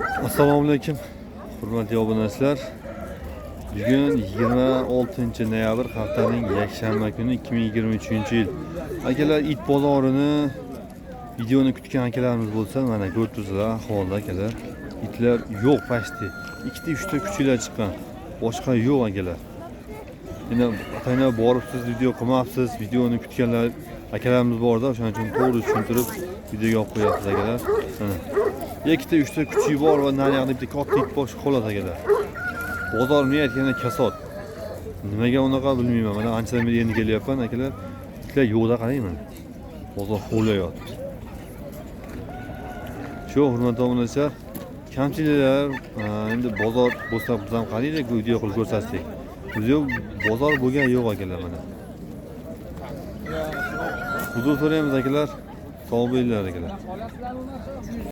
assalomu alaykum hurmatli obunachilar bugun 26 noyabr haftaning yakshanba kuni 2023 yil. Akalar it bozorini videoni kutgan akalarimiz bo'lsa mana ko'rib turibsizlar ahvolda akalar. İtlar yo'q pashti. İkkita uchta kuchuklar chiqqan. Boshqa yo'q akalar yana ataylab borib siz video qilmabsiz videoni kutganlar akalarimiz borda o'shaning uchun to'g'ri tushuntirib videoga olib qo'yapmiz akalar mana ikkita uchta kuchuk bor va naryoqda bitta katta it bosh qoladi akalar bozor men aytganda kasod nimaga unaqa bilmayman mana anchadan beri endi kelyapman akalar itlar yo'qda qarang mana bozor hovlayapti shu hurmatli obunachilar kamchiliklar endi bozor bo'lsa biz ham qaraylik video qilib ko'rsatsak video bozor bo'lgan yo'q akalar mana uzr so'raymiz akalar sog' bo'linglar akalar